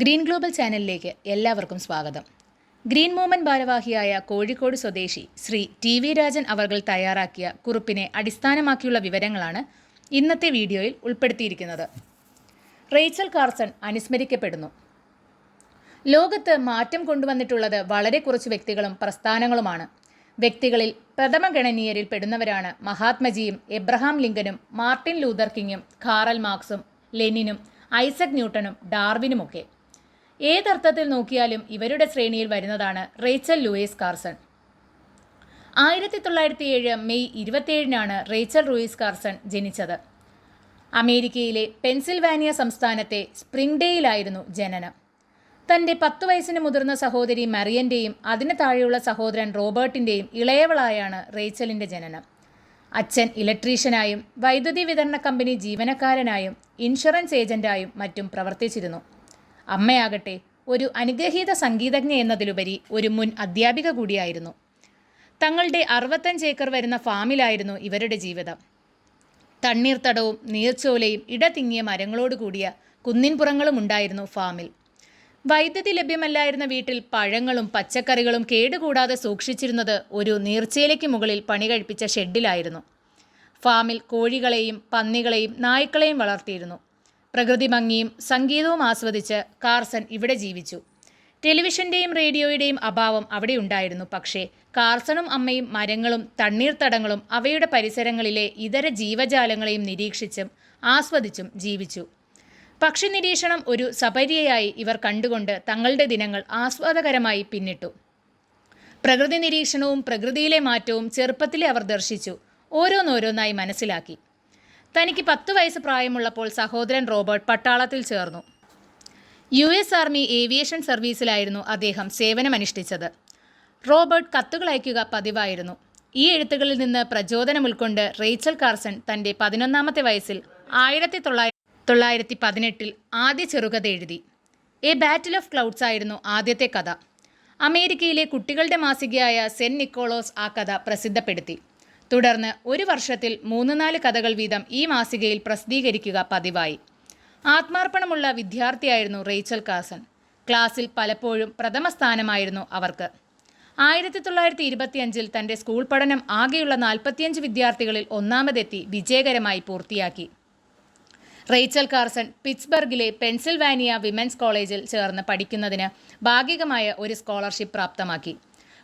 Green global ചാനലിലേക്ക് എല്ലാവർക്കും സ്വാഗതം. ഗ്രീൻ മൂവ്മെന്റ് ഭാരവാഹിയായ കോഴിക്കോട് സ്വദേശി ശ്രീ ടി വി രാജൻ അവർകൾ തയ്യാറാക്കിയ കുറിപ്പിനെ അടിസ്ഥാനമാക്കിയുള്ള വിവരങ്ങളാണ് ഇന്നത്തെ വീഡിയോയിൽ ഉൾപ്പെടുത്തിയിരിക്കുന്നത്. റേച്ചൽ കാർസൺ അനുസ്മരിക്കപ്പെടുന്നു. ലോകത്ത് മാറ്റം കൊണ്ടുവന്നിട്ടുള്ളത് വളരെ കുറച്ച് വ്യക്തികളും പ്രസ്ഥാനങ്ങളുമാണ്. വ്യക്തികളിൽ പ്രഥമ ഗണനീയരിൽ പെടുന്നവരാണ് മഹാത്മജിയും എബ്രഹാം ലിങ്കനും മാർട്ടിൻ ലൂതർ കിങ്ങും കാറൽ മാർക്സും ലെനിനും ഐസക് ന്യൂട്ടനും ഡാർവിനുമൊക്കെ. ഏതർത്ഥത്തിൽ നോക്കിയാലും ഇവരുടെ ശ്രേണിയിൽ വരുന്നതാണ് റേച്ചൽ ലൂയിസ് കാർസൺ. ആയിരത്തി തൊള്ളായിരത്തി ഏഴ് മെയ് ഇരുപത്തിയേഴിനാണ് റേച്ചൽ റൂയിസ് കാർസൺ ജനിച്ചത്. അമേരിക്കയിലെ പെൻസിൽവാനിയ സംസ്ഥാനത്തെ സ്പ്രിംഗ്ഡേയിലായിരുന്നു ജനനം. തന്റെ പത്തു വയസ്സിന് മുതിർന്ന സഹോദരി മറിയന്റെയും അതിന് താഴെയുള്ള സഹോദരൻ റോബർട്ടിന്റെയും ഇളയവളായാണ് റേച്ചലിന്റെ ജനനം. അച്ഛൻ ഇലക്ട്രീഷ്യനായും വൈദ്യുതി വിതരണ കമ്പനി ജീവനക്കാരനായും ഇൻഷുറൻസ് ഏജന്റായും മറ്റും പ്രവർത്തിച്ചിരുന്നു. അമ്മയാകട്ടെ ഒരു അനുഗ്രഹീത സംഗീതജ്ഞ എന്നതിലുപരി ഒരു മുൻ അധ്യാപിക കൂടിയായിരുന്നു. തങ്ങളുടെ അറുപത്തഞ്ച് ഏക്കർ വരുന്ന ഫാമിലായിരുന്നു ഇവരുടെ ജീവിതം. തണ്ണീർത്തടവും നീർച്ചോലയും ഇടതിങ്ങിയ മരങ്ങളോട് കൂടിയ കുന്നിൻപുറങ്ങളും ഉണ്ടായിരുന്നു ഫാമിൽ. വൈദ്യുതി ലഭ്യമല്ലായിരുന്ന വീട്ടിൽ പഴങ്ങളും പച്ചക്കറികളും കേടുകൂടാതെ സൂക്ഷിച്ചിരുന്നത് ഒരു നീർച്ചയിലേക്ക് മുകളിൽ പണി കഴിപ്പിച്ച ഷെഡിലായിരുന്നു. ഫാമിൽ കോഴികളെയും പന്നികളെയും നായ്ക്കളെയും വളർത്തിയിരുന്നു. പ്രകൃതി ഭംഗിയും സംഗീതവും ആസ്വദിച്ച് കാർസൺ ഇവിടെ ജീവിച്ചു. ടെലിവിഷന്റെയും റേഡിയോയുടെയും അഭാവം അവിടെ ഉണ്ടായിരുന്നു പക്ഷേ കാർസണും അമ്മയും മരങ്ങളും തണ്ണീർത്തടങ്ങളും അവയുടെ പരിസരങ്ങളിലെ ഇതര ജീവജാലങ്ങളെയും നിരീക്ഷിച്ചും ആസ്വദിച്ചും ജീവിച്ചു. പക്ഷി നിരീക്ഷണം ഒരു സപര്യയായി ഇവർ കണ്ടുകൊണ്ട് തങ്ങളുടെ ദിനങ്ങൾ ആസ്വാദകരമായി പിന്നിട്ടു. പ്രകൃതി നിരീക്ഷണവും പ്രകൃതിയിലെ മാറ്റവും ചെറുപ്പത്തിലെ അവർ ദർശിച്ചു. ഓരോന്നോരോന്നായി മനസ്സിലാക്കി. തനിക്ക് പത്ത് വയസ്സ് പ്രായമുള്ളപ്പോൾ സഹോദരൻ റോബർട്ട് പട്ടാളത്തിൽ ചേർന്നു. യു എസ് ആർമി ഏവിയേഷൻ സർവീസിലായിരുന്നു അദ്ദേഹം സേവനമനുഷ്ഠിച്ചത്. റോബർട്ട് കത്തുകൾ അയക്കുക പതിവായിരുന്നു. ഈ എഴുത്തുകളിൽ നിന്ന് പ്രചോദനം ഉൾക്കൊണ്ട് റേച്ചൽ കാർസൺ തന്റെ പതിനൊന്നാമത്തെ വയസ്സിൽ ആയിരത്തി തൊള്ളായിരത്തി തൊള്ളായിരത്തി പതിനെട്ടിൽ ആദ്യ ചെറുകഥ എഴുതി. എ ബാറ്റിൽ ഓഫ് ക്ലൗഡ്സ് ആയിരുന്നു ആദ്യത്തെ കഥ. അമേരിക്കയിലെ കുട്ടികളുടെ മാസികയായ സെൻ നിക്കോളോസ് ആ കഥ പ്രസിദ്ധപ്പെടുത്തി. തുടർന്ന് ഒരു വർഷത്തിൽ മൂന്ന് നാല് കഥകൾ വീതം ഈ മാസികയിൽ പ്രസിദ്ധീകരിക്കുക പതിവായി. ആത്മാർപ്പണമുള്ള വിദ്യാർത്ഥിയായിരുന്നു റേച്ചൽ കാസൺ ക്ലാസ്സിൽ പലപ്പോഴും പ്രഥമ സ്ഥാനമായിരുന്നു അവർക്ക്. ആയിരത്തി തൊള്ളായിരത്തി ഇരുപത്തിയഞ്ചിൽ തന്റെ സ്കൂൾ പഠനം ആകെയുള്ള നാൽപ്പത്തിയഞ്ച് വിദ്യാർത്ഥികളിൽ ഒന്നാമതെത്തി വിജയകരമായി പൂർത്തിയാക്കി. റേച്ചൽ കാർസൺ പിറ്റ്സ്ബർഗിലെ പെൻസിൽവാനിയ വിമൻസ് കോളേജിൽ ചേർന്ന് പഠിക്കുന്നതിന് ഭാഗികമായ ഒരു സ്കോളർഷിപ്പ് പ്രാപ്തമാക്കി.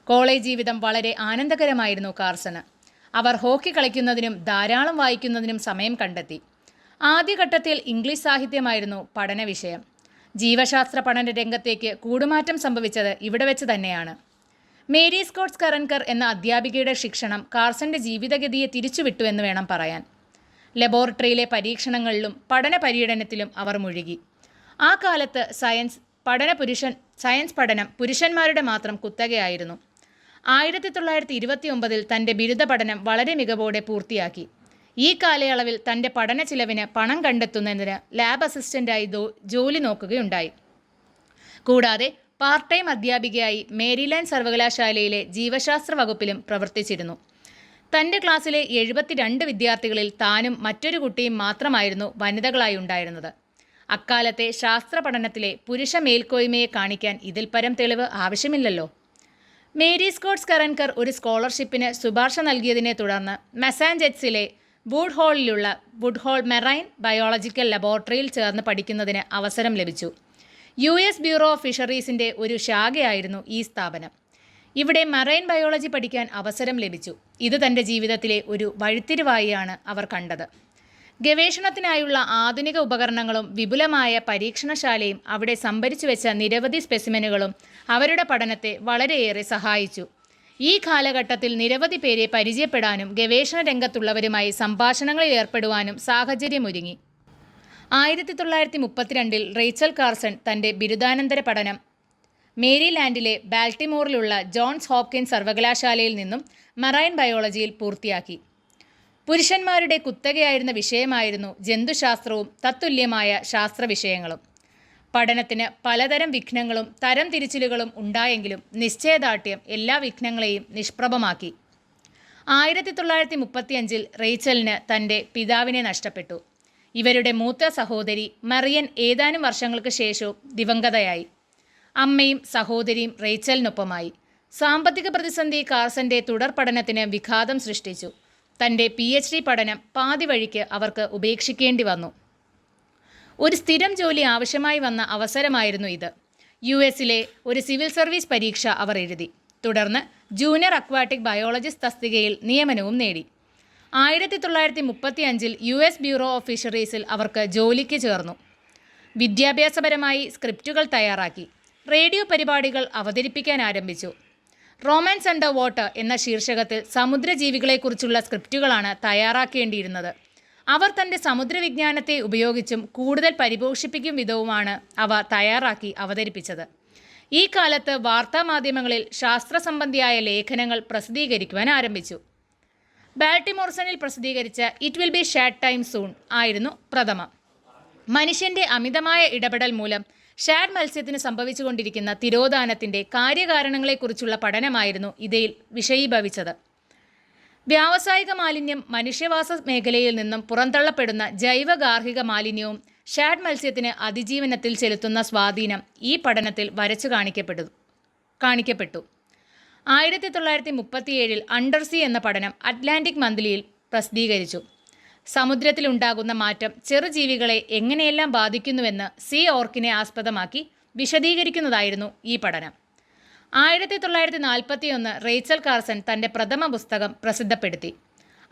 കോളേജ് ജീവിതം വളരെ ആനന്ദകരമായിരുന്നു കാർസണ് അവർ ഹോക്കി കളിക്കുന്നതിനും ധാരാളം വായിക്കുന്നതിനും സമയം കണ്ടെത്തി. ആദ്യഘട്ടത്തിൽ ഇംഗ്ലീഷ് സാഹിത്യമായിരുന്നു പഠന വിഷയം. ജീവശാസ്ത്ര പഠന രംഗത്തേക്ക് കൂടുമാറ്റം സംഭവിച്ചത് ഇവിടെ വെച്ച് തന്നെയാണ്. മേരി സ്കോട്ട്സ് കറൻകർ എന്ന അധ്യാപികയുടെ ശിക്ഷണം കാർസന്റെ ജീവിതഗതിയെ തിരിച്ചുവിട്ടു എന്ന് വേണം പറയാൻ. ലബോറട്ടറിയിലെ പരീക്ഷണങ്ങളിലും പഠന പര്യടനത്തിലും അവർ മുഴുകി. ആ കാലത്ത് സയൻസ് പഠന പുരുഷൻ സയൻസ് പഠനം പുരുഷന്മാരുടെ മാത്രം കുത്തകയായിരുന്നു. ആയിരത്തി തൊള്ളായിരത്തി ഇരുപത്തി ഒമ്പതിൽ തന്റെ ബിരുദ പഠനം വളരെ മികവോടെ പൂർത്തിയാക്കി. ഈ കാലയളവിൽ തന്റെ പഠന ചിലവിന് പണം കണ്ടെത്തുന്നതിന് ലാബ് അസിസ്റ്റന്റായി ജോലി നോക്കുകയുണ്ടായി. കൂടാതെ പാർട്ട് ടൈം അധ്യാപികയായി മേരിലാൻഡ് സർവകലാശാലയിലെ ജീവശാസ്ത്ര വകുപ്പിലും പ്രവർത്തിച്ചിരുന്നു. തന്റെ ക്ലാസ്സിലെ എഴുപത്തിരണ്ട് വിദ്യാർത്ഥികളിൽ താനും മറ്റൊരു കുട്ടിയും മാത്രമായിരുന്നു വനിതകളായി ഉണ്ടായിരുന്നത്. അക്കാലത്തെ ശാസ്ത്ര പഠനത്തിലെ പുരുഷ മേൽക്കോയ്മയെ കാണിക്കാൻ ഇതിൽ പരം തെളിവ് ആവശ്യമില്ലല്ലോ. മേരി സ്കോട്ട്സ് കറൻകർ ഒരു സ്കോളർഷിപ്പിന് ശുപാർശ നൽകിയതിനെ തുടർന്ന് മെസാൻജെറ്റ്സിലെ വുഡ് ഹോളിലുള്ള വുഡ് ഹോൾ മെറൈൻ ബയോളജിക്കൽ ലബോറട്ടറിയിൽ ചേർന്ന് പഠിക്കുന്നതിന് അവസരം ലഭിച്ചു. യു എസ് ബ്യൂറോ ഓഫ് ഫിഷറീസിന്റെ ഒരു ശാഖയായിരുന്നു ഈ സ്ഥാപനം. ഇവിടെ മറൈൻ ബയോളജി പഠിക്കാൻ അവസരം ലഭിച്ചു. ഇത് തന്റെ ജീവിതത്തിലെ ഒരു വഴിത്തിരിവായിയാണ് അവർ കണ്ടത്. ഗവേഷണത്തിനായുള്ള ആധുനിക ഉപകരണങ്ങളും വിപുലമായ പരീക്ഷണശാലയും അവിടെ സംഭരിച്ചു വെച്ച നിരവധി സ്പെസിമെനുകളും അവരുടെ പഠനത്തെ വളരെയേറെ സഹായിച്ചു. ഈ കാലഘട്ടത്തിൽ നിരവധി പേരെ പരിചയപ്പെടാനും ഗവേഷണ രംഗത്തുള്ളവരുമായി സംഭാഷണങ്ങളിൽ ഏർപ്പെടുവാനും സാഹചര്യമൊരുങ്ങി. ആയിരത്തി തൊള്ളായിരത്തി മുപ്പത്തിരണ്ടിൽ റേച്ചൽ കാർസൺ തന്റെ ബിരുദാനന്തര പഠനം മേരിലാൻഡിലെ ബാൽട്ടിമോറിലുള്ള ജോൺസ് ഹോപ്കിൻ സർവകലാശാലയിൽ നിന്നും മറൈൻ ബയോളജിയിൽ പൂർത്തിയാക്കി. പുരുഷന്മാരുടെ കുത്തകയായിരുന്ന വിഷയമായിരുന്നു ജന്തുശാസ്ത്രവും തത്തുല്യമായ ശാസ്ത്രവിഷയങ്ങളും. പഠനത്തിന് പലതരം വിഘ്നങ്ങളും തരം തിരിച്ചിലുകളും ഉണ്ടായെങ്കിലും നിശ്ചയദാർഢ്യം എല്ലാ വിഘ്നങ്ങളെയും നിഷ്പ്രഭമാക്കി. ആയിരത്തി തൊള്ളായിരത്തി മുപ്പത്തിയഞ്ചിൽ റേച്ചലിന് തന്റെ പിതാവിനെ നഷ്ടപ്പെട്ടു. ഇവരുടെ മൂത്ത സഹോദരി മറിയൻ ഏതാനും വർഷങ്ങൾക്ക് ശേഷവും ദിവംഗതയായി. അമ്മയും സഹോദരിയും റേച്ചലിനൊപ്പമായി. സാമ്പത്തിക പ്രതിസന്ധി കാർസന്റെ തുടർ പഠനത്തിന് വിഘാതം സൃഷ്ടിച്ചു. തന്റെ പി എച്ച് ഡി പഠനം പാതി വഴിക്ക് അവർക്ക് ഉപേക്ഷിക്കേണ്ടി വന്നു. ഒരു സ്ഥിരം ജോലി ആവശ്യമായി വന്ന അവസരമായിരുന്നു ഇത്. യു എസിലെ ഒരു സിവിൽ സർവീസ് പരീക്ഷ അവർ എഴുതി. തുടർന്ന് ജൂനിയർ അക്വാട്ടിക് ബയോളജിസ്റ്റ് തസ്തികയിൽ നിയമനവും നേടി. ആയിരത്തി തൊള്ളായിരത്തി മുപ്പത്തി അഞ്ചിൽ യു എസ് ബ്യൂറോ ഓഫ് ഫിഷറീസിൽ അവർക്ക് ജോലിക്ക് ചേർന്നു. വിദ്യാഭ്യാസപരമായി സ്ക്രിപ്റ്റുകൾ തയ്യാറാക്കി. റേഡിയോ പരിപാടികൾ അവതരിപ്പിക്കാൻ ആരംഭിച്ചു. റോമാൻസ് അണ്ടർ വാട്ടർ എന്ന ശീർഷകത്തിൽ സമുദ്രജീവികളെക്കുറിച്ചുള്ള സ്ക്രിപ്റ്റുകളാണ് തയ്യാറാക്കേണ്ടിയിരുന്നത്. അവർ തന്റെ സമുദ്രവിജ്ഞാനത്തെ ഉപയോഗിച്ചും കൂടുതൽ പരിപോഷിപ്പിക്കും വിധവുമാണ് അവ തയ്യാറാക്കി അവതരിപ്പിച്ചത്. ഈ കാലത്ത് വാർത്താമാധ്യമങ്ങളിൽ ശാസ്ത്രസംബന്ധിയായ ലേഖനങ്ങൾ പ്രസിദ്ധീകരിക്കുവാൻ ആരംഭിച്ചു. ബാൽട്ടിമോർസണിൽ പ്രസിദ്ധീകരിച്ച it will be short time soon ആയിരുന്നു പ്രഥമ. മനുഷ്യന്റെ അമിതമായ ഇടപെടൽ മൂലം ഷാഡ് മത്സ്യത്തിന് സംഭവിച്ചുകൊണ്ടിരിക്കുന്ന തിരോധാനത്തിന്റെ കാര്യകാരണങ്ങളെക്കുറിച്ചുള്ള പഠനമായിരുന്നു ഇതിൽ വിഷയീഭവിച്ചത്. വ്യാവസായിക മാലിന്യം മനുഷ്യവാസ മേഖലയിൽ നിന്നും പുറന്തള്ളപ്പെടുന്ന ജൈവഗാർഹിക മാലിന്യവും ഷാഡ് മത്സ്യത്തിന് അതിജീവനത്തിൽ ചെലുത്തുന്ന സ്വാധീനം ഈ പഠനത്തിൽ വരച്ചു കാണിക്കപ്പെട്ടു കാണിക്കപ്പെട്ടു. ആയിരത്തി തൊള്ളായിരത്തി മുപ്പത്തിയേഴിൽ അണ്ടർസി എന്ന പഠനം അറ്റ്ലാന്റിക് മന്ത്ലിയിൽ പ്രസിദ്ധീകരിച്ചു. സമുദ്രത്തിലുണ്ടാകുന്ന മാറ്റം ചെറുജീവികളെ എങ്ങനെയെല്ലാം ബാധിക്കുന്നുവെന്ന് സി ഓർക്കിനെ ആസ്പദമാക്കി വിശദീകരിക്കുന്നതായിരുന്നു ഈ പഠനം. ആയിരത്തി തൊള്ളായിരത്തി നാൽപ്പത്തി ഒന്ന് റേച്ചൽ കാർസൺ തന്റെ പ്രഥമ പുസ്തകം പ്രസിദ്ധപ്പെടുത്തി.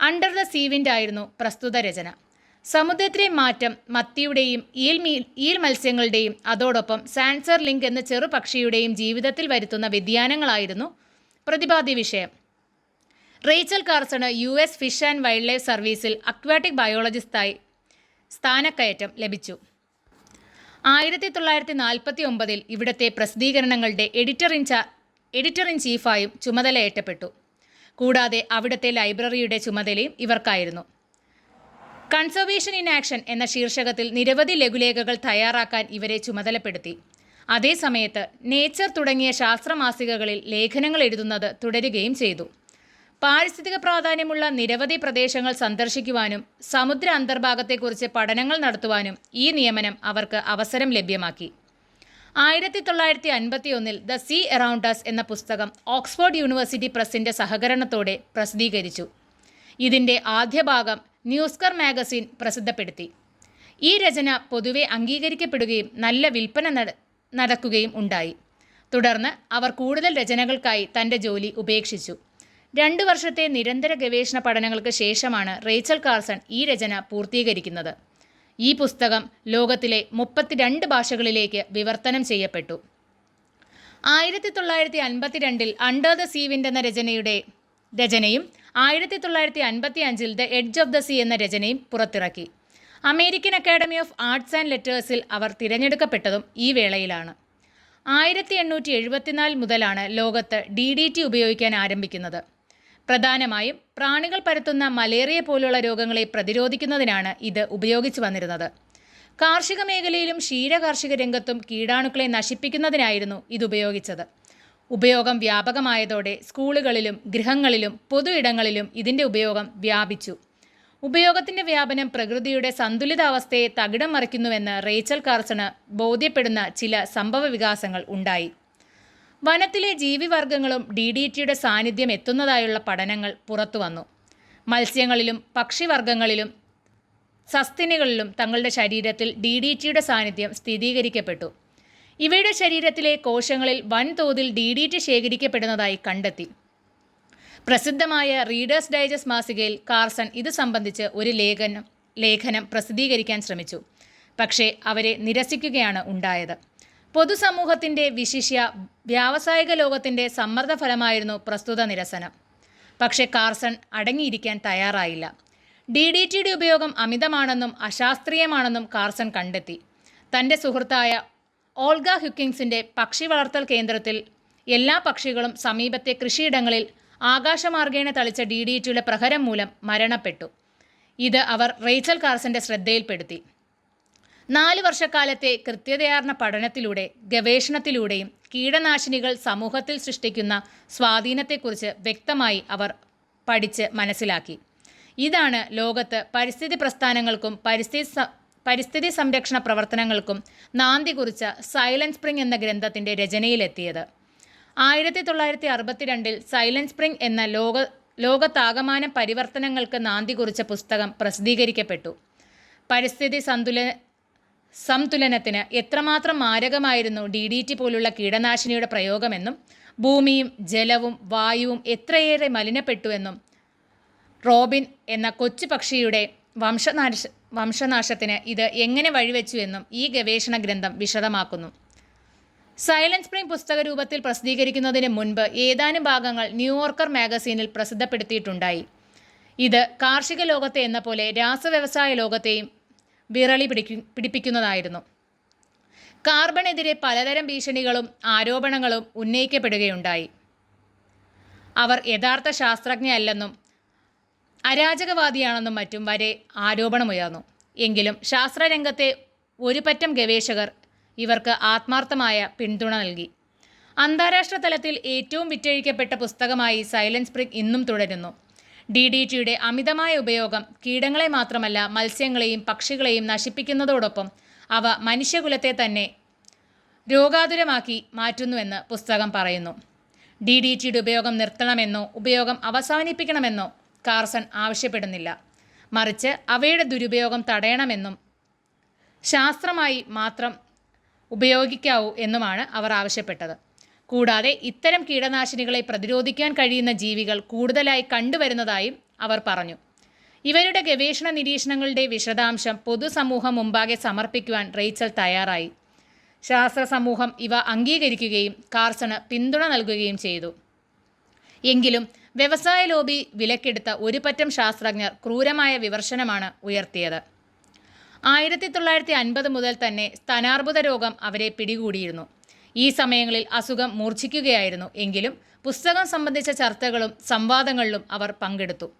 അണ്ടർ ദ സീവിന്റെ ആയിരുന്നു പ്രസ്തുത രചന. സമുദ്രത്തിലെ മാറ്റം മത്തിയുടെയും ഈൽ മീൽ ഈൽ മത്സ്യങ്ങളുടെയും അതോടൊപ്പം സാൻസർ ലിങ്ക് എന്ന ചെറുപക്ഷിയുടെയും ജീവിതത്തിൽ വരുത്തുന്ന വ്യതിയാനങ്ങളായിരുന്നു പ്രതിപാദ്യ വിഷയം. Rachel കാർസണ് U S fish and wildlife സർവീസിൽ അക്വാറ്റിക് ബയോളജിസ്റ്റായി സ്ഥാനക്കയറ്റം ലഭിച്ചു. ആയിരത്തി തൊള്ളായിരത്തി നാൽപ്പത്തി ഒമ്പതിൽ ഇവിടുത്തെ പ്രസിദ്ധീകരണങ്ങളുടെ എഡിറ്റർ ഇൻ ചാ എഡിറ്റർ ഇൻ ചീഫായും ചുമതലയേറ്റപ്പെട്ടു. കൂടാതെ അവിടുത്തെ ലൈബ്രറിയുടെ ചുമതലയും ഇവർക്കായിരുന്നു. കൺസർവേഷൻ ഇൻ ആക്ഷൻ എന്ന ശീർഷകത്തിൽ നിരവധി ലഘുലേഖകൾ തയ്യാറാക്കാൻ ഇവരെ ചുമതലപ്പെടുത്തി. അതേസമയത്ത് നേച്ചർ തുടങ്ങിയ ശാസ്ത്രമാസികകളിൽ ലേഖനങ്ങൾ എഴുതുന്നത് തുടരുകയും ചെയ്തു. പാരിസ്ഥിതിക പ്രാധാന്യമുള്ള നിരവധി പ്രദേശങ്ങൾ സന്ദർശിക്കുവാനും സമുദ്ര അന്തർഭാഗത്തെക്കുറിച്ച് പഠനങ്ങൾ നടത്തുവാനും ഈ നിയമനം അവർക്ക് അവസരം ലഭ്യമാക്കി. ആയിരത്തി തൊള്ളായിരത്തി അൻപത്തി ഒന്നിൽ ദ സീ എറൗണ്ട് എന്ന പുസ്തകം ഓക്സ്ഫോർഡ് യൂണിവേഴ്സിറ്റി പ്രസിന്റെ സഹകരണത്തോടെ പ്രസിദ്ധീകരിച്ചു. ഇതിന്റെ ആദ്യ ഭാഗം ന്യൂസ്കർ മാഗസിൻ പ്രസിദ്ധപ്പെടുത്തി. ഈ രചന പൊതുവെ അംഗീകരിക്കപ്പെടുകയും നല്ല വിൽപ്പന നട നടക്കുകയും ഉണ്ടായി. തുടർന്ന് അവർ കൂടുതൽ രചനകൾക്കായി തന്റെ ജോലി ഉപേക്ഷിച്ചു. രണ്ടു വർഷത്തെ നിരന്തര ഗവേഷണ പഠനങ്ങൾക്ക് ശേഷമാണ് റേച്ചൽ കാർസൺ ഈ രചന പൂർത്തീകരിക്കുന്നത്. ഈ പുസ്തകം ലോകത്തിലെ മുപ്പത്തിരണ്ട് ഭാഷകളിലേക്ക് വിവർത്തനം ചെയ്യപ്പെട്ടു. ആയിരത്തി തൊള്ളായിരത്തി അൻപത്തിരണ്ടിൽ അണ്ടർ ദ സീവിന്റെ എന്ന രചനയുടെ രചനയും ആയിരത്തി തൊള്ളായിരത്തി അൻപത്തി അഞ്ചിൽ the edge of the sea എന്ന രചനയും പുറത്തിറക്കി. American Academy of Arts and ലെറ്റേഴ്സിൽ അവർ തിരഞ്ഞെടുക്കപ്പെട്ടതും ഈ വേളയിലാണ്. ആയിരത്തി എണ്ണൂറ്റി എഴുപത്തിനാല് മുതലാണ് ലോകത്ത് ഡി ഡി ടി ഉപയോഗിക്കാൻ ആരംഭിക്കുന്നത്. പ്രധാനമായും പ്രാണികൾ പരത്തുന്ന മലേറിയ പോലുള്ള രോഗങ്ങളെ പ്രതിരോധിക്കുന്നതിനാണ് ഇത് ഉപയോഗിച്ചു വന്നിരുന്നത്. കാർഷിക മേഖലയിലും ക്ഷീരകാർഷിക രംഗത്തും കീടാണുക്കളെ നശിപ്പിക്കുന്നതിനായിരുന്നു ഇത് ഉപയോഗിച്ചത്. ഉപയോഗം വ്യാപകമായതോടെ സ്കൂളുകളിലും ഗൃഹങ്ങളിലും പൊതു ഇടങ്ങളിലും ഇതിന്റെ ഉപയോഗം വ്യാപിച്ചു. ഉപയോഗത്തിന്റെ വ്യാപനം പ്രകൃതിയുടെ സന്തുലിതാവസ്ഥയെ തകിടം മറിക്കുന്നുവെന്ന് റേച്ചൽ കാർസണ് ബോധ്യപ്പെടുന്ന ചില സംഭവ വികാസങ്ങൾ ഉണ്ടായി. വനത്തിലെ ജീവിവർഗങ്ങളും ഡി ഡി ടിയുടെ സാന്നിധ്യം എത്തുന്നതായുള്ള പഠനങ്ങൾ പുറത്തു വന്നു. മത്സ്യങ്ങളിലും പക്ഷിവർഗങ്ങളിലും സസ്തിനികളിലും തങ്ങളുടെ ശരീരത്തിൽ ഡി ഡി ടിയുടെ സാന്നിധ്യം സ്ഥിരീകരിക്കപ്പെട്ടു. ഇവയുടെ ശരീരത്തിലെ കോശങ്ങളിൽ വൻതോതിൽ ഡി ഡി ടി ശേഖരിക്കപ്പെടുന്നതായി കണ്ടെത്തി. പ്രസിദ്ധമായ റീഡേഴ്സ് ഡൈജസ്റ്റ് മാസികയിൽ കാർസൺ ഇത് സംബന്ധിച്ച് ഒരു ലേഖനം ലേഖനം പ്രസിദ്ധീകരിക്കാൻ ശ്രമിച്ചു. പക്ഷേ അവരെ നിരസിക്കുകയാണ് ഉണ്ടായത്. പൊതുസമൂഹത്തിന്റെ വിശിഷ്യ വ്യാവസായിക ലോകത്തിന്റെ സമ്മർദ്ദഫലമായിരുന്നു പ്രസ്തുത നിരസനം. പക്ഷേ കാർസൺ അടങ്ങിയിരിക്കാൻ തയ്യാറായില്ല. ഡി ഡി ടിയുടെ ഉപയോഗം അമിതമാണെന്നും അശാസ്ത്രീയമാണെന്നും കാർസൺ കണ്ടെത്തി. തന്റെ സുഹൃത്തായ ഓൾഗ ഹ്യുക്കിങ്സിന്റെ പക്ഷി വളർത്തൽ കേന്ദ്രത്തിൽ എല്ലാ പക്ഷികളും സമീപത്തെ കൃഷിയിടങ്ങളിൽ ആകാശമാർഗേണ തളിച്ച ഡി ഡി ടിയുടെ പ്രഹരം മൂലം മരണപ്പെട്ടു. ഇത് അവർ റേച്ചൽ കാർസന്റെ ശ്രദ്ധയിൽപ്പെടുത്തി. നാല് വർഷക്കാലത്തെ കൃത്യതയാർന്ന പഠനത്തിലൂടെ ഗവേഷണത്തിലൂടെയും കീടനാശിനികൾ സമൂഹത്തിൽ സൃഷ്ടിക്കുന്ന സ്വാധീനത്തെക്കുറിച്ച് വ്യക്തമായി അവർ പഠിച്ച് മനസ്സിലാക്കി. ഇതാണ് ലോകത്ത് പരിസ്ഥിതി പ്രസ്ഥാനങ്ങൾക്കും പരിസ്ഥിതി പരിസ്ഥിതി സംരക്ഷണ പ്രവർത്തനങ്ങൾക്കും നാന്തി കുറിച്ച സൈലൻസ് സ്പ്രിംഗ് എന്ന ഗ്രന്ഥത്തിന്റെ രചനയിലെത്തിയത്. ആയിരത്തി തൊള്ളായിരത്തി അറുപത്തിരണ്ടിൽ സൈലൻസ് സ്പ്രിംഗ് എന്ന ലോക ലോകത്താകമാനം പരിവർത്തനങ്ങൾക്ക് നാന്തി കുറിച്ച പുസ്തകം പ്രസിദ്ധീകരിക്കപ്പെട്ടു. പരിസ്ഥിതി സന്തുല സംതുലനത്തിന് എത്രമാത്രം മാരകമായിരുന്നു ഡി ഡി ടി പോലുള്ള കീടനാശിനിയുടെ പ്രയോഗമെന്നും ഭൂമിയും ജലവും വായുവും എത്രയേറെ മലിനപ്പെട്ടുവെന്നും റോബിൻ എന്ന കൊച്ചു പക്ഷിയുടെ വംശനാശ വംശനാശത്തിന് ഇത് എങ്ങനെ വഴിവെച്ചുവെന്നും ഈ ഗവേഷണ ഗ്രന്ഥം വിശദമാക്കുന്നു. സൈലൻസ് സ്പ്രിംഗ് പുസ്തക രൂപത്തിൽ പ്രസിദ്ധീകരിക്കുന്നതിന് മുൻപ് ഏതാനും ഭാഗങ്ങൾ ന്യൂയോർക്കർ മാഗസീനിൽ പ്രസിദ്ധപ്പെടുത്തിയിട്ടുണ്ടായി. ഇത് കാർഷിക ലോകത്തെ എന്ന പോലെ രാസവ്യവസായ ലോകത്തെയും വിറളി പിടിക്കു പിടിപ്പിക്കുന്നതായിരുന്നു. കാർബണെതിരെ പലതരം ഭീഷണികളും ആരോപണങ്ങളും ഉന്നയിക്കപ്പെടുകയുണ്ടായി. അവർ യഥാർത്ഥ ശാസ്ത്രജ്ഞയല്ലെന്നും അരാജകവാദിയാണെന്നും മറ്റും വരെ ആരോപണമുയർന്നു. എങ്കിലും ശാസ്ത്രരംഗത്തെ ഒരു പറ്റം ഗവേഷകർ ഇവർക്ക് ആത്മാർത്ഥമായ പിന്തുണ നൽകി. അന്താരാഷ്ട്ര തലത്തിൽ ഏറ്റവും വിറ്റഴിക്കപ്പെട്ട പുസ്തകമായി സൈലൻസ് സ്പ്രിംഗ് ഇന്നും തുടരുന്നു. ഡി ഡി ടിയുടെ അമിതമായ ഉപയോഗം കീടങ്ങളെ മാത്രമല്ല മത്സ്യങ്ങളെയും പക്ഷികളെയും നശിപ്പിക്കുന്നതോടൊപ്പം അവ മനുഷ്യകുലത്തെ തന്നെ രോഗാതുരമാക്കി മാറ്റുന്നുവെന്ന് പുസ്തകം പറയുന്നു. ഡി ഡി ടിയുടെ ഉപയോഗം നിർത്തണമെന്നോ ഉപയോഗം അവസാനിപ്പിക്കണമെന്നോ കാർസൺ ആവശ്യപ്പെടുന്നില്ല. മറിച്ച് അവയുടെ ദുരുപയോഗം തടയണമെന്നും ശാസ്ത്രമായി മാത്രം ഉപയോഗിക്കാവൂ എന്നുമാണ് അവർ ആവശ്യപ്പെട്ടത്. കൂടാതെ ഇത്തരം കീടനാശിനികളെ പ്രതിരോധിക്കാൻ കഴിയുന്ന ജീവികൾ കൂടുതലായി കണ്ടുവരുന്നതായും അവർ പറഞ്ഞു. ഇവരുടെ ഗവേഷണ നിരീക്ഷണങ്ങളുടെ വിശദാംശം പൊതുസമൂഹം മുമ്പാകെ സമർപ്പിക്കുവാൻ റേച്ചൽ തയ്യാറായി. ശാസ്ത്ര സമൂഹം ഇവ അംഗീകരിക്കുകയും കാർസണ് പിന്തുണ നൽകുകയും ചെയ്തു. എങ്കിലും വ്യവസായ ലോബി വിലക്കെടുത്ത ഒരു പറ്റം ശാസ്ത്രജ്ഞർ ക്രൂരമായ വിമർശനമാണ് ഉയർത്തിയത്. ആയിരത്തി തൊള്ളായിരത്തി അൻപത് മുതൽ തന്നെ സ്തനാർബുദ രോഗം അവരെ പിടികൂടിയിരുന്നു. ഈ സമയങ്ങളിൽ അസുഖം മൂർച്ഛിക്കുകയായിരുന്നു. എങ്കിലും പുസ്തകം സംബന്ധിച്ച ചർച്ചകളും സംവാദങ്ങളിലും അവർ പങ്കെടുത്തു.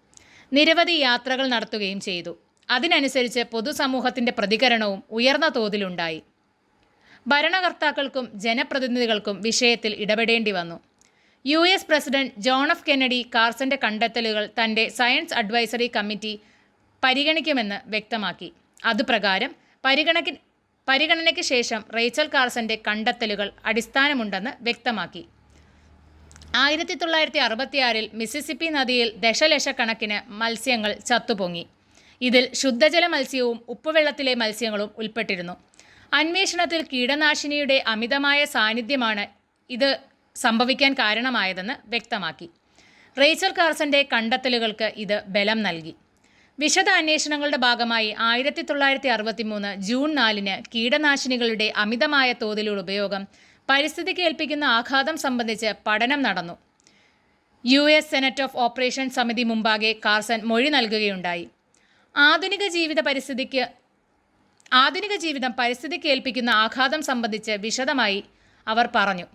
നിരവധി യാത്രകൾ നടത്തുകയും ചെയ്തു. അതിനനുസരിച്ച് പൊതുസമൂഹത്തിന്റെ പ്രതികരണവും ഉയർന്ന തോതിലുണ്ടായി. ഭരണകർത്താക്കൾക്കും ജനപ്രതിനിധികൾക്കും വിഷയത്തിൽ ഇടപെടേണ്ടി വന്നു. U S president John F Kennedy കാർസന്റെ കണ്ടെത്തലുകൾ തന്റെ സയൻസ് അഡ്വൈസറി കമ്മിറ്റി പരിഗണിക്കുമെന്ന് വ്യക്തമാക്കി. അതുപ്രകാരം പരിഗണക്കി പരിഗണനയ്ക്ക് ശേഷം റേച്ചൽ കാർസന്റെ കണ്ടെത്തലുകൾ അടിസ്ഥാനമുണ്ടെന്ന് വ്യക്തമാക്കി. ആയിരത്തി തൊള്ളായിരത്തി അറുപത്തിയാറിൽ മിസിസിപ്പി നദിയിൽ ദശലക്ഷക്കണക്കിന് മത്സ്യങ്ങൾ ചത്തുപൊങ്ങി. ഇതിൽ ശുദ്ധജല മത്സ്യവും ഉപ്പുവെള്ളത്തിലെ മത്സ്യങ്ങളും ഉൾപ്പെട്ടിരുന്നു. അന്വേഷണത്തിൽ കീടനാശിനിയുടെ അമിതമായ സാന്നിധ്യമാണ് ഇത് സംഭവിക്കാൻ കാരണമായതെന്ന് വ്യക്തമാക്കി. റേച്ചൽ കാർസന്റെ കണ്ടെത്തലുകൾക്ക് ഇത് ബലം നൽകി. വിശദ അന്വേഷണങ്ങളുടെ ഭാഗമായി ആയിരത്തി തൊള്ളായിരത്തി അറുപത്തി മൂന്ന് ജൂൺ നാലിന് കീടനാശിനികളുടെ അമിതമായ തോതിലുള്ള ഉപയോഗം പരിസ്ഥിതിക്ക് ഏൽപ്പിക്കുന്ന ആഘാതം സംബന്ധിച്ച് പഠനം നടന്നു. U S senate of operation സമിതി മുമ്പാകെ കാർസൻ മൊഴി നൽകുകയുണ്ടായി. ആധുനിക ജീവിത പരിസ്ഥിതിക്ക് ആധുനിക ജീവിതം പരിസ്ഥിതിക്ക് ഏൽപ്പിക്കുന്ന ആഘാതം സംബന്ധിച്ച് വിശദമായി അവർ പറഞ്ഞു.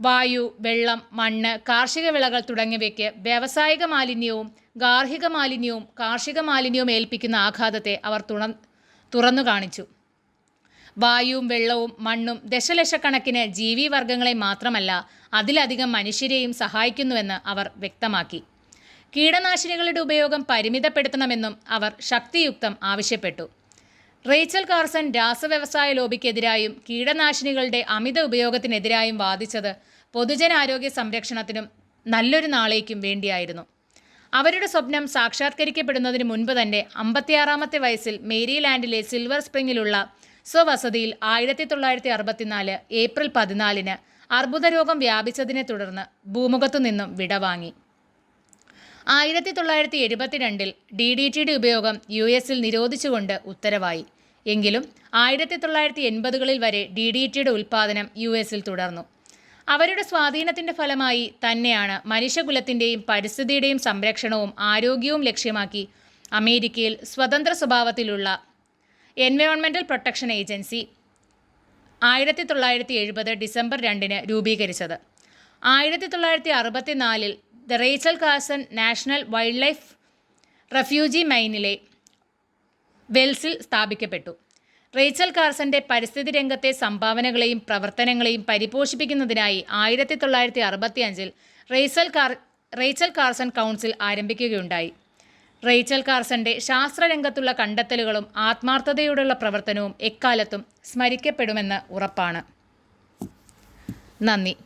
വായു വെള്ളം മണ്ണ് കാർഷിക വിളകൾ തുടങ്ങിയവയ്ക്ക് വ്യാവസായിക മാലിന്യവും ഗാർഹിക മാലിന്യവും കാർഷിക മാലിന്യവും ഏൽപ്പിക്കുന്ന ആഘാതത്തെ അവർ തുണ തുറന്നു കാണിച്ചു. വായുവും വെള്ളവും മണ്ണും ദശലക്ഷക്കണക്കിന് ജീവി വർഗങ്ങളെ മാത്രമല്ല അതിലധികം മനുഷ്യരെയും സഹായിക്കുന്നുവെന്ന് അവർ വ്യക്തമാക്കി. കീടനാശിനികളുടെ ഉപയോഗം പരിമിതപ്പെടുത്തണമെന്നും അവർ ശക്തിയുക്തം ആവശ്യപ്പെട്ടു. റേച്ചൽ കാർസൺ രാസവ്യവസായ ലോബിക്കെതിരായും കീടനാശിനികളുടെ അമിത ഉപയോഗത്തിനെതിരായും വാദിച്ചത് പൊതുജനാരോഗ്യ സംരക്ഷണത്തിനും നല്ലൊരു നാളേക്കും വേണ്ടിയായിരുന്നു. അവരുടെ സ്വപ്നം സാക്ഷാത്കരിക്കപ്പെടുന്നതിന് മുൻപ് തന്നെ അമ്പത്തിയാറാമത്തെ വയസ്സിൽ മേരിലാൻഡിലെ സിൽവർ സ്പ്രിങ്ങിലുള്ള സ്വവസതിയിൽ ആയിരത്തി തൊള്ളായിരത്തി അറുപത്തിനാല് ഏപ്രിൽ പതിനാലിന് അർബുദരോഗം വ്യാപിച്ചതിനെ തുടർന്ന് ഭൂമുഖത്തു നിന്നും വിടവാങ്ങി. ആയിരത്തി തൊള്ളായിരത്തി എഴുപത്തിരണ്ടിൽ ഡി ഡി ടിയുടെ ഉപയോഗം യു എസിൽ നിരോധിച്ചുകൊണ്ട് ഉത്തരവായി. എങ്കിലും ആയിരത്തി തൊള്ളായിരത്തി എൺപതുകളിൽ വരെ ഡി ഡി ടിയുടെ ഉൽപ്പാദനം യു എസിൽ തുടർന്നു. അവരുടെ സ്വാധീനത്തിന്റെ ഫലമായി തന്നെയാണ് മനുഷ്യകുലത്തിന്റെയും പരിസ്ഥിതിയുടെയും സംരക്ഷണവും ആരോഗ്യവും ലക്ഷ്യമാക്കി അമേരിക്കയിൽ സ്വതന്ത്ര സ്വഭാവത്തിലുള്ള എൻവയോൺമെന്റൽ പ്രൊട്ടക്ഷൻ ഏജൻസി ആയിരത്തി തൊള്ളായിരത്തി എഴുപത് ഡിസംബർ രണ്ടിന് രൂപീകരിച്ചത്. ആയിരത്തി തൊള്ളായിരത്തി അറുപത്തിനാലിൽ the Rachel Carson national wildlife refuge മൈനിലെ വെൽസിൽ സ്ഥാപിക്കപ്പെട്ടു. റേച്ചൽ കാർസന്റെ പരിസ്ഥിതി രംഗത്തെ സംഭാവനകളെയും പ്രവർത്തനങ്ങളെയും പരിപോഷിപ്പിക്കുന്നതിനായി ആയിരത്തി തൊള്ളായിരത്തി അറുപത്തി അഞ്ചിൽ Rachel Car Rachel Carson council ആരംഭിക്കുകയുണ്ടായി. Rachel കാർസന്റെ ശാസ്ത്രരംഗത്തുള്ള കണ്ടെത്തലുകളും ആത്മാർത്ഥതയോടുള്ള പ്രവർത്തനവും എക്കാലത്തും സ്മരിക്കപ്പെടുമെന്ന് ഉറപ്പാണ്. നന്ദി.